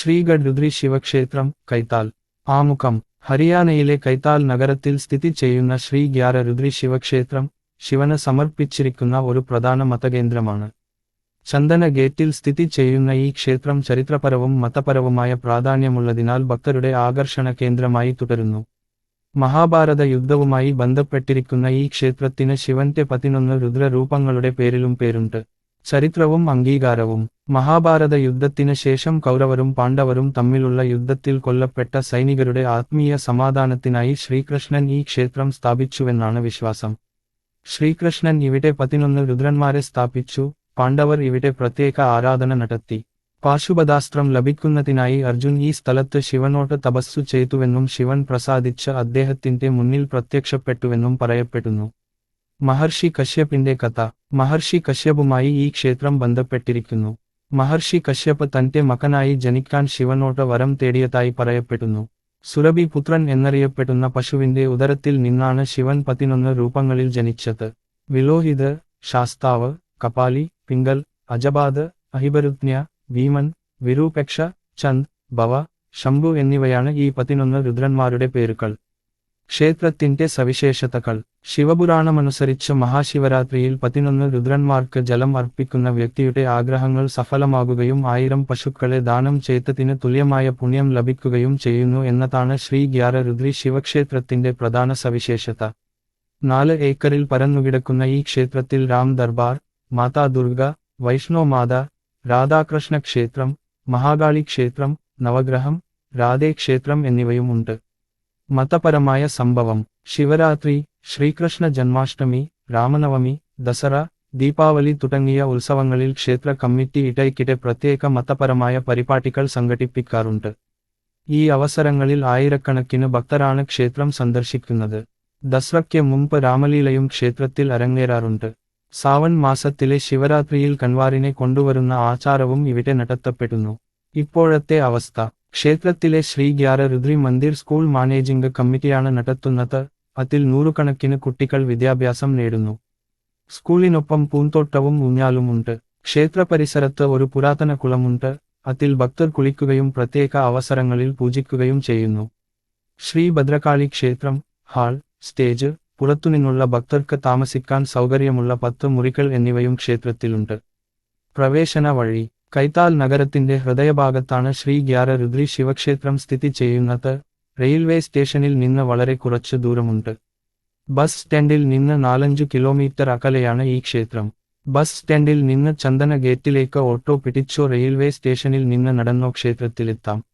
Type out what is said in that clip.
ശ്രീഗഡ് രുദ്രി ശിവക്ഷേത്രം കൈത്താൽ. ആമുഖം. ഹരിയാനയിലെ കൈത്താൽ നഗരത്തിൽ സ്ഥിതി ചെയ്യുന്ന ശ്രീ ഗ്യാര രുദ്രി ശിവക്ഷേത്രം ശിവന് സമർപ്പിച്ചിരിക്കുന്ന ഒരു പ്രധാന മതകേന്ദ്രമാണ്. ചന്ദന ഗേറ്റിൽ സ്ഥിതി ചെയ്യുന്ന ഈ ക്ഷേത്രം ചരിത്രപരവും മതപരവുമായ പ്രാധാന്യമുള്ളതിനാൽ ഭക്തരുടെ ആകർഷണ കേന്ദ്രമായി തുടരുന്നു. മഹാഭാരത യുദ്ധവുമായി ബന്ധപ്പെട്ടിരിക്കുന്ന ഈ ക്ഷേത്രത്തിന് ശിവന്റെ പതിനൊന്ന് രുദ്രരൂപങ്ങളുടെ പേരിലും പേരുണ്ട്. ചരിത്രവും അംഗീകാരവും. മഹാഭാരത യുദ്ധത്തിന് ശേഷം കൗരവരും പാണ്ഡവരും തമ്മിലുള്ള യുദ്ധത്തിൽ കൊല്ലപ്പെട്ട സൈനികരുടെ ആത്മീയ സമാധാനത്തിനായി ശ്രീകൃഷ്ണൻ ഈ ക്ഷേത്രം സ്ഥാപിച്ചുവെന്നാണ് വിശ്വാസം. ശ്രീകൃഷ്ണൻ ഇവിടെ പതിനൊന്ന് രുദ്രന്മാരെ സ്ഥാപിച്ചു പാണ്ഡവർ ഇവിടെ പ്രത്യേക ആരാധന നടത്തി. പാശുപതാസ്ത്രം ലഭിക്കുന്നതിനായി അർജുൻ ഈ സ്ഥലത്ത് ശിവനോട്ട് തപസ്സു ചെയ്തുവെന്നും ശിവൻ പ്രസാദിച്ച് അദ്ദേഹത്തിന്റെ മുന്നിൽ പ്രത്യക്ഷപ്പെട്ടുവെന്നും പറയപ്പെടുന്നു. മഹർഷി കശ്യപിന്റെ കഥ. മഹർഷി കശ്യപുമായി ഈ ക്ഷേത്രം ബന്ധപ്പെട്ടിരിക്കുന്നു. മഹർഷി കശ്യപ് തന്റെ മകനായി ജനിക്കാൻ ശിവനോട്ട് വരം തേടിയതായി പറയപ്പെടുന്നു. സുരഭി പുത്രൻ എന്നറിയപ്പെടുന്ന പശുവിന്റെ ഉദരത്തിൽ നിന്നാണ് ശിവൻ പതിനൊന്ന് രൂപങ്ങളിൽ ജനിച്ചത്. വിലോഹിത് ശാസ്താവ് കപാലി പിങ്കൽ അജബാദ് അഹിബരുജ്ഞ ഭീമൻ വിരൂപക്ഷ ചന്ദ് ഭവ ശംഭു എന്നിവയാണ് ഈ പതിനൊന്ന് രുദ്രന്മാരുടെ പേരുകൾ. ക്ഷേത്രത്തിന്റെ സവിശേഷതകൾ. ശിവപുരാണമനുസരിച്ച് മഹാശിവരാത്രിയിൽ പതിനൊന്ന് രുദ്രന്മാർക്ക് ജലം അർപ്പിക്കുന്ന വ്യക്തിയുടെ ആഗ്രഹങ്ങൾ സഫലമാകുകയും ആയിരം പശുക്കളെ ദാനം ചെയ്തതിന് തുല്യമായ പുണ്യം ലഭിക്കുകയും ചെയ്യുന്നു എന്നതാണ് ശ്രീ ഗ്യാര രുദ്രി ശിവക്ഷേത്രത്തിന്റെ പ്രധാന സവിശേഷത. നാല് ഏക്കറിൽ പരന്നുകിടക്കുന്ന ഈ ക്ഷേത്രത്തിൽ രാം ദർബാർ മാതാ ദുർഗ വൈഷ്ണോ മാത രാധാകൃഷ്ണ ക്ഷേത്രം മഹാകാളി ക്ഷേത്രം നവഗ്രഹം രാധേ ക്ഷേത്രം എന്നിവയുമുണ്ട്. മതപരമായ സംഭവം. ശിവരാത്രി ശ്രീകൃഷ്ണ ജന്മാഷ്ടമി രാമനവമി ദസറ ദീപാവലി തുടങ്ങിയ ഉത്സവങ്ങളിൽ ക്ഷേത്ര കമ്മിറ്റി ഇടയ്ക്കിടെ പ്രത്യേക മതപരമായ പരിപാടികൾ സംഘടിപ്പിക്കാറുണ്ട്. ഈ അവസരങ്ങളിൽ ആയിരക്കണക്കിന് ഭക്തരാണ് ക്ഷേത്രം സന്ദർശിക്കുന്നത്. ദസറയ്ക്ക് മുമ്പ് രാമലീലയും ക്ഷേത്രത്തിൽ അരങ്ങേറാറുണ്ട്. സാവൻ മാസത്തിലെ ശിവരാത്രിയിൽ കൺവാറിനെ കൊണ്ടുവരുന്ന ആചാരവും ഇവിടെ നടത്തപ്പെടുന്നു. ഇപ്പോഴത്തെ അവസ്ഥ. ക്ഷേത്രത്തിലെ ശ്രീ ഗ്യാര രുദ്രി മന്ദിർ സ്കൂൾ മാനേജിംഗ് കമ്മിറ്റിയാണ് നടത്തുന്നത്. അതിൽ നൂറുകണക്കിന് കുട്ടികൾ വിദ്യാഭ്യാസം നേടുന്നു. സ്കൂളിനൊപ്പം പൂന്തോട്ടവും ഊഞ്ഞാലുമുണ്ട്. ക്ഷേത്ര പരിസരത്ത് ഒരു പുരാതന കുളമുണ്ട്. അതിൽ ഭക്തർ കുളിക്കുകയും പ്രത്യേക അവസരങ്ങളിൽ പൂജിക്കുകയും ചെയ്യുന്നു. ശ്രീ ഭദ്രകാളി ക്ഷേത്രം ഹാൾ സ്റ്റേജ് പുറത്തുനിന്നുള്ള ഭക്തർക്ക് താമസിക്കാൻ സൗകര്യമുള്ള പത്ത് മുറികൾ എന്നിവയും ക്ഷേത്രത്തിലുണ്ട്. പ്രവേശന വഴി. കൈത്താൽ നഗരത്തിന്റെ ഹൃദയഭാഗത്താണ് ശ്രീ ഗ്യാര രുദ്രി ശിവക്ഷേത്രം സ്ഥിതി ചെയ്യുന്നത്. റെയിൽവേ സ്റ്റേഷനിൽ നിന്ന് വളരെ കുറച്ച് ദൂരമുണ്ട്. ബസ് സ്റ്റാൻഡിൽ നിന്ന് നാലഞ്ചു കിലോമീറ്റർ അകലെയാണ് ഈ ക്ഷേത്രം. ബസ് സ്റ്റാൻഡിൽ നിന്ന് ചന്ദന ഗേറ്റിലേക്ക് ഓട്ടോ പിടിച്ചോ റെയിൽവേ സ്റ്റേഷനിൽ നിന്ന് നടന്നോ ക്ഷേത്രത്തിലെത്താം.